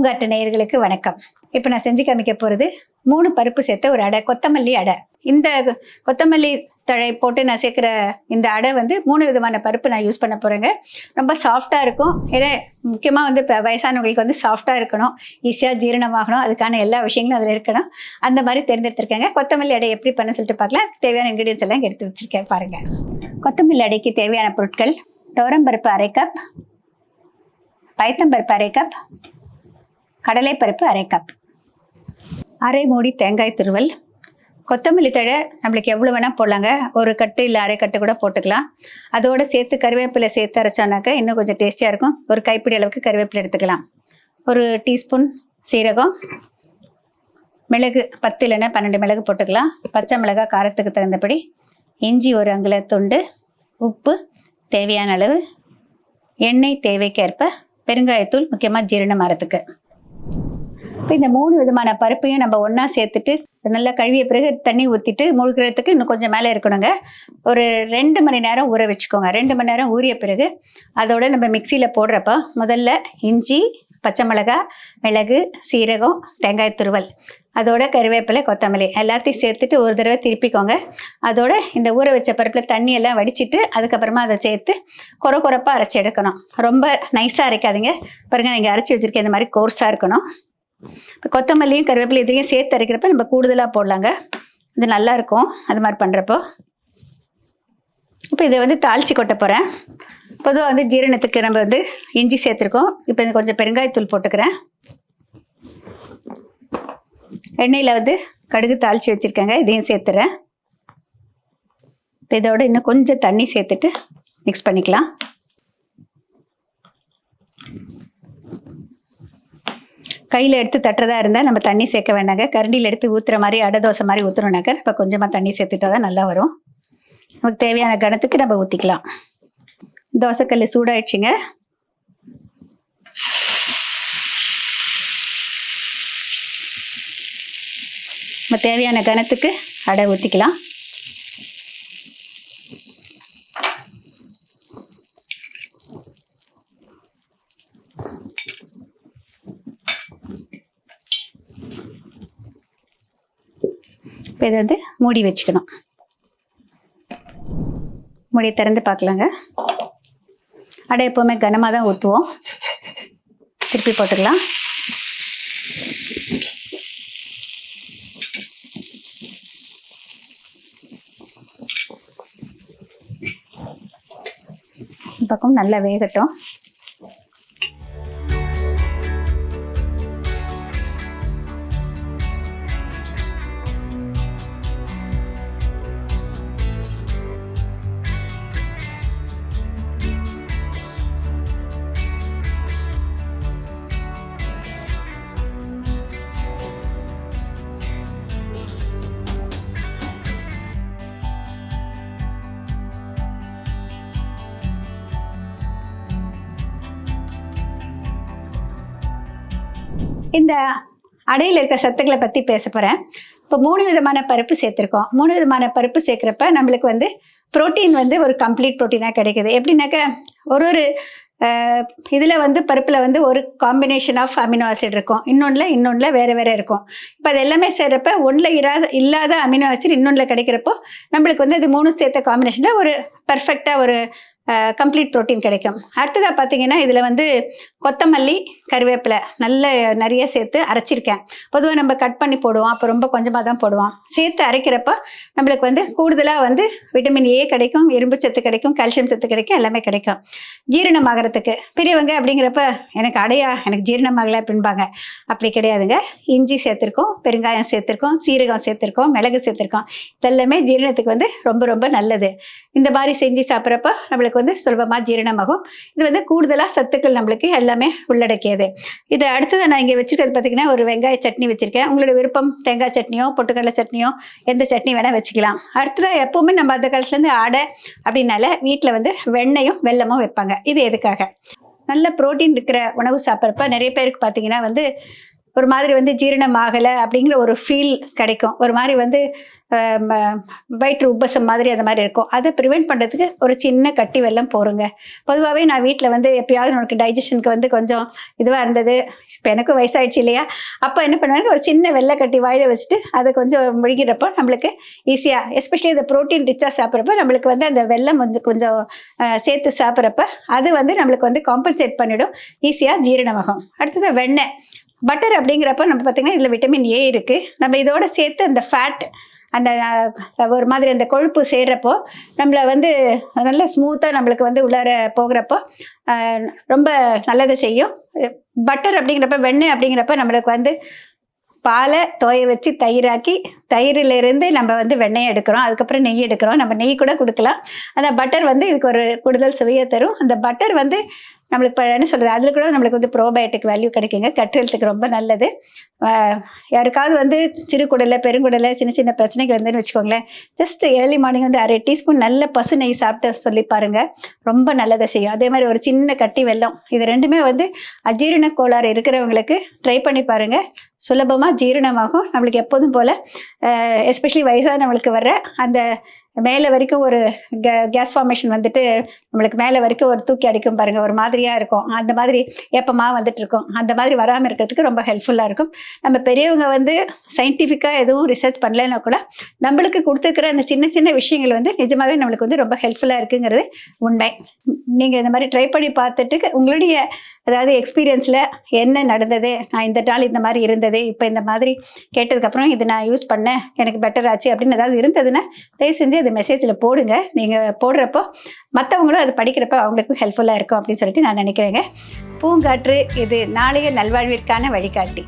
பூங்காட்டு நேயர்களுக்கு வணக்கம். இப்போ நான் செஞ்சு காமிக்க போகிறது மூணு பருப்பு சேர்த்த ஒரு அடை கொத்தமல்லி அடை. இந்த கொத்தமல்லி தழை போட்டு நான் சேர்க்குற இந்த அடை வந்து மூணு விதமான பருப்பு நான் யூஸ் பண்ண போகிறேங்க ரொம்ப சாஃப்டாக இருக்கும். ஏன்னா முக்கியமாக வந்து இப்போ வயசானவங்களுக்கு வந்து சாஃப்டாக இருக்கணும். ஈஸியாக ஜீரணமாகணும். அதுக்கான எல்லா விஷயங்களும் அதில் இருக்கணும். அந்த மாதிரி தேர்ந்தெடுத்திருக்கேங்க. கொத்தமல்லி அடை எப்படி பண்ண சொல்லிட்டு பார்க்கலாம். தேவையான இன்க்ரீடியன்ஸ் எல்லாம் எடுத்து வச்சிருக்கேன் பாருங்கள் கொத்தமல்லி அடைக்கு தேவையான பொருட்கள் துவரம்பருப்பு அரை கப் பயத்தம்பருப்பு அரை கப் கடலைப்பருப்பு அரை கப் அரை மூடி தேங்காய் துருவல். கொத்தமல்லி தழை நம்மளுக்கு எவ்வளோ வேணால் போடலாங்க. ஒரு கட்டு இல்லை அரை கட்டு கூட போட்டுக்கலாம். அதோட சேர்த்து கருவேப்பிலை சேர்த்து அரைச்சோன்னாக்கா இன்னும் கொஞ்சம் டேஸ்டியாக இருக்கும். ஒரு கைப்பிடி அளவுக்கு கருவேப்பிலை எடுத்துக்கலாம். ஒரு டீஸ்பூன் சீரகம். மிளகு பத்து இல்லைன்னா பன்னெண்டு மிளகு போட்டுக்கலாம். பச்சை மிளகாய் காரத்துக்கு தகுந்தபடி. இஞ்சி ஒரு அங்குல துண்டு உப்பு தேவையான அளவு. எண்ணெய் தேவைக்கேற்ப பெருங்காயத்தூள் முக்கியமாக ஜீரணம் மரத்துக்கு. இப்போ இந்த மூணு விதமான பருப்பையும் நம்ம ஒன்றா சேர்த்துட்டு நல்லா கழுவிய பிறகு தண்ணி ஊற்றிட்டு முழுக்கிறதுக்கு இன்னும் கொஞ்சம் மேலே இருக்கணுங்க. ஒரு ரெண்டு மணி நேரம் ஊற வச்சுக்கோங்க. ரெண்டு மணி நேரம் ஊறிய பிறகு அதோட நம்ம மிக்சியில் போடுறப்ப முதல்ல இஞ்சி பச்சை மிளகா மிளகு சீரகம் தேங்காய் துருவல் அதோட கருவேப்பிலை கொத்தமல்லி எல்லாத்தையும் சேர்த்துட்டு ஒரு தடவை திருப்பிக்கோங்க. அதோட இந்த ஊற வச்ச பருப்பில் தண்ணி எல்லாம் வடிச்சிட்டு அதுக்கப்புறமா அதை சேர்த்து குறை குறைப்பாக அரைச்சி எடுக்கணும். ரொம்ப நைஸாக அரைக்காதீங்க. பாருங்கள் நீங்கள் அரைச்சி வச்சுருக்க இந்த மாதிரி கோர்ஸாக இருக்கணும். இப்போ கொத்தமல்லியும் கருவேப்பிலை இதையும் சேர்த்து அரைக்கிறப்ப நம்ம கூடுதலாக போடலாங்க. இது நல்லா இருக்கும் அது மாதிரி பண்ணுறப்போ இப்போ இதை வந்து தாளித்து கொட்ட போகிறேன் பொதுவாக வந்து ஜீரணத்துக்கு நம்ம வந்து இஞ்சி சேர்த்துருக்கோம். இப்போ இது கொஞ்சம் பெருங்காயத்தூள் போட்டுக்கிறேன். எண்ணெயில் வந்து கடுகு தாளித்து வச்சுருக்கேங்க. இதையும் சேர்த்துறேன். இப்போ இதோட இன்னும் கொஞ்சம் தண்ணி சேர்த்துட்டு மிக்ஸ் பண்ணிக்கலாம். கையில் எடுத்து தட்டுறதா இருந்தால் நம்ம தண்ணி சேர்க்க வேணாங்க கரண்டியில் எடுத்து ஊற்றுற மாதிரி அடை தோசை மாதிரி ஊற்றுறோம்னாக்க நம்ம கொஞ்சமாக தண்ணி சேர்த்துட்டா தான் நல்லா வரும். நமக்கு தேவையான கணத்துக்கு நம்ம ஊற்றிக்கலாம் தோசைக்கல் சூடாயிடுச்சுங்க. நம்ம தேவையான கணத்துக்கு அடை ஊற்றிக்கலாம் இப்போ இதை வந்து மூடி வச்சுக்கணும். மூடியை திறந்து பார்க்கலாங்க. அடை எப்போவுமே கனமாக தான் ஊற்றுவோம். திருப்பி போட்டுக்கலாம். பக்கம் நல்லா வேகட்டும். இந்த அடையில் இருக்க சத்துக்களை பற்றி பேச போகிறேன் இப்போ மூணு விதமான பருப்பு சேர்த்துருக்கோம். மூணு விதமான பருப்பு சேர்க்குறப்ப நம்மளுக்கு வந்து புரோட்டீன் வந்து ஒரு கம்ப்ளீட் ப்ரோட்டீனாக கிடைக்குது. எப்படின்னாக்க ஒரு ஒரு இதில் வந்து பருப்பில் வந்து ஒரு காம்பினேஷன் ஆஃப் அமினோ ஆசிட் இருக்கும். இன்னொன்றில் இன்னொன்றில் வேறு வேறு இருக்கும். இப்போ அது எல்லாமே சேர்கிறப்ப ஒன்றில் இராத இல்லாத அமினோ ஆசிட் இன்னொன்றில் கிடைக்கிறப்போ நம்மளுக்கு வந்து அது மூணு சேர்த்த காம்பினேஷனில் ஒரு பர்ஃபெக்டாக ஒரு கம்ப்ளீட் ப்ரோட்டீன் கிடைக்கும். அடுத்ததாக பார்த்தீங்கன்னா இதில் வந்து கொத்தமல்லி கருவேப்பிலை நல்ல நிறைய சேர்த்து அரைச்சிருக்கேன். பொதுவாக நம்ம கட் பண்ணி போடுவோம். அப்போ ரொம்ப கொஞ்சமாக தான் போடுவோம். சேர்த்து அரைக்கிறப்ப நம்மளுக்கு வந்து கூடுதலாக வந்து விட்டமின் ஏ கிடைக்கும் இரும்பு சத்து கிடைக்கும் கால்சியம் சத்து கிடைக்கும் எல்லாமே கிடைக்கும். ஜீரணம் ஆகிறதுக்கு பெரியவங்க அப்படிங்கிறப்ப எனக்கு அடையா எனக்கு ஜீரணம் ஆகலை அப்படின்பாங்க. அப்படி கிடையாதுங்க. இஞ்சி சேர்த்துருக்கோம் பெருங்காயம் சேர்த்துருக்கோம் சீரகம் சேர்த்துருக்கோம் மிளகு சேர்த்துருக்கோம். இதெல்லாமே ஜீரணத்துக்கு வந்து ரொம்ப ரொம்ப நல்லது. இந்த மாதிரி செஞ்சு சாப்பிட்றப்ப நம்மளுக்கு வந்து சுலபமாக ஜீரணமாகும். இது வந்து கூடுதலாக சத்துக்கள் நம்மளுக்கு எல்லாமே உள்ளடக்கியது. இது அடுத்தது நான் இங்கே வச்சுருக்கிறது பார்த்தீங்கன்னா ஒரு வெங்காய சட்னி வச்சுருக்கேன். உங்களோட விருப்பம் தேங்காய் சட்னியோ பொட்டுக்கடலை சட்னியோ எந்த சட்னி வேணால் வச்சுக்கலாம். அடுத்ததாக எப்போவுமே நம்ம அந்த காலத்துலேருந்து ஆடை அப்படின்னால வீட்டில் வந்து வெண்ணெயும் வெல்லமும் வைப்பாங்க. இது எதுக்காக? நல்ல புரோட்டீன் இருக்கிற உணவு சாப்பிட்றப்ப நிறைய பேருக்கு பார்த்தீங்கன்னா வந்து ஒரு மாதிரி வந்து ஜீரணம் ஆகலை அப்படிங்கிற ஒரு ஃபீல் கிடைக்கும். ஒரு மாதிரி வந்து ம- வயிற்று உப்பசம் மாதிரி அந்த மாதிரி இருக்கும். அதை ப்ரிவெண்ட் பண்ணுறதுக்கு ஒரு சின்ன கட்டி வெல்லம் போருங்க பொதுவாகவே நான் வீட்டில் வந்து எப்பயாவது உனக்கு டைஜஷனுக்கு வந்து கொஞ்சம் இதுவாக இருந்தது. இப்போ எனக்கும் வயசாயிடுச்சு இல்லையா? அப்போ என்ன பண்ணுவாங்க? ஒரு சின்ன வெள்ளை கட்டி வாயில வச்சுட்டு அதை கொஞ்சம் முழுகிறப்போ நம்மளுக்கு ஈஸியாக எஸ்பெஷலி இந்த ப்ரோட்டீன் ரிச்சாக சாப்பிட்றப்ப நம்மளுக்கு வந்து அந்த வெல்லம் வந்து கொஞ்சம் சேர்த்து சாப்பிட்றப்ப அது வந்து நம்மளுக்கு வந்து காம்பன்சேட் பண்ணிவிடும் ஈஸியாக ஜீரணமாகும். அடுத்தது வெண்ணெய். பட்டர் அப்படிங்கிறப்ப நம்ம பார்த்திங்கன்னா இதில் விட்டமின் ஏ இருக்குது நம்ம இதோட சேர்த்து அந்த ஃபேட் அந்த ஒரு மாதிரி அந்த கொழுப்பு சேர்றப்போ நம்மளை வந்து நல்ல ஸ்மூத்தாக நம்மளுக்கு வந்து உள்ளார போகிறப்போ ரொம்ப நல்லதை செய்யும். பட்டர் அப்படிங்கிறப்ப வெண்ணெய் அப்படிங்கிறப்ப நம்மளுக்கு வந்து பாலை தோய வச்சு தயிராக்கி தயிரிலிருந்து நம்ம வந்து வெண்ணெய் எடுக்கிறோம். அதுக்கப்புறம் நெய் எடுக்கிறோம். நம்ம நெய் கூட கொடுக்கலாம். அந்த பட்டர் வந்து இதுக்கு ஒரு கூடுதல் சுவையை தரும். அந்த பட்டர் வந்து நம்மளுக்கு இப்போ என்ன சொல்கிறது அதில் கூட நம்மளுக்கு வந்து ப்ரோபயோட்டிக் வேல்யூ கிடைக்குங்க. கட்டுறதுக்கு ரொம்ப நல்லது. யாருக்காவது வந்து சிறு குடலை பெருங்குடலை சின்ன சின்ன பிரச்சனைகள் இருந்துன்னு வச்சுக்கோங்களேன். ஜஸ்ட் ஏர்லி மார்னிங் வந்து அரை டீஸ்பூன் நல்ல பசு நெய் சாப்பிட்டு சொல்லி பாருங்க. ரொம்ப நல்லதை செய்யும். அதே மாதிரி ஒரு சின்ன கட்டி வெள்ளம் இது ரெண்டுமே வந்து அஜீரண கோளாறு இருக்கிறவங்களுக்கு ட்ரை பண்ணி பாருங்க. சுலபமாக ஜீரணமாகும். நம்மளுக்கு எப்போதும் போல் எஸ்பெஷலி வயசானவங்களுக்கு வர்ற அந்த மேலே வரைக்கும் ஒரு கேஸ் ஃபார்மேஷன் வந்துட்டு நம்மளுக்கு மேலே வரைக்கும் ஒரு தூக்கி அடிக்கும் பாருங்கள் ஒரு மாதிரியாக இருக்கும். அந்த மாதிரி ஏப்பமாக வந்துட்டு இருக்கும். அந்த மாதிரி வராமல் இருக்கிறதுக்கு ரொம்ப ஹெல்ப்ஃபுல்லாக இருக்கும். நம்ம பெரியவங்க வந்து சயின்டிஃபிக்காக எதுவும் ரிசர்ச் பண்ணலைன்னா கூட நம்மளுக்கு கொடுத்துருக்கிற அந்த சின்ன சின்ன விஷயங்கள் வந்து நிஜமாகவே நம்மளுக்கு வந்து ரொம்ப ஹெல்ப்ஃபுல்லாக இருக்குங்கிறது உண்மை. நீங்கள் இந்த மாதிரி ட்ரை பண்ணி பார்த்துட்டு உங்களுடைய அதாவது எக்ஸ்பீரியன்ஸில் என்ன நடந்தது? நான் இந்த நாள் இந்த மாதிரி இருந்தது இப்போ இந்த மாதிரி கேட்டதுக்கப்புறம் இது நான் யூஸ் பண்ணேன் எனக்கு பெட்டர் ஆச்சு அப்படின்னு ஏதாவது இருந்ததுன்னா தயவு செஞ்சு அது மெசேஜில் போடுங்க. நீங்கள் போடுறப்போ மற்றவங்களும் அது படிக்கிறப்ப அவங்களுக்கும் ஹெல்ப்ஃபுல்லாக இருக்கும் அப்படின்னு சொல்லிட்டு நான் நினைக்கிறேங்க. பூங்காற்று இது நாளைய நல்வாழ்விற்கான வழிகாட்டி.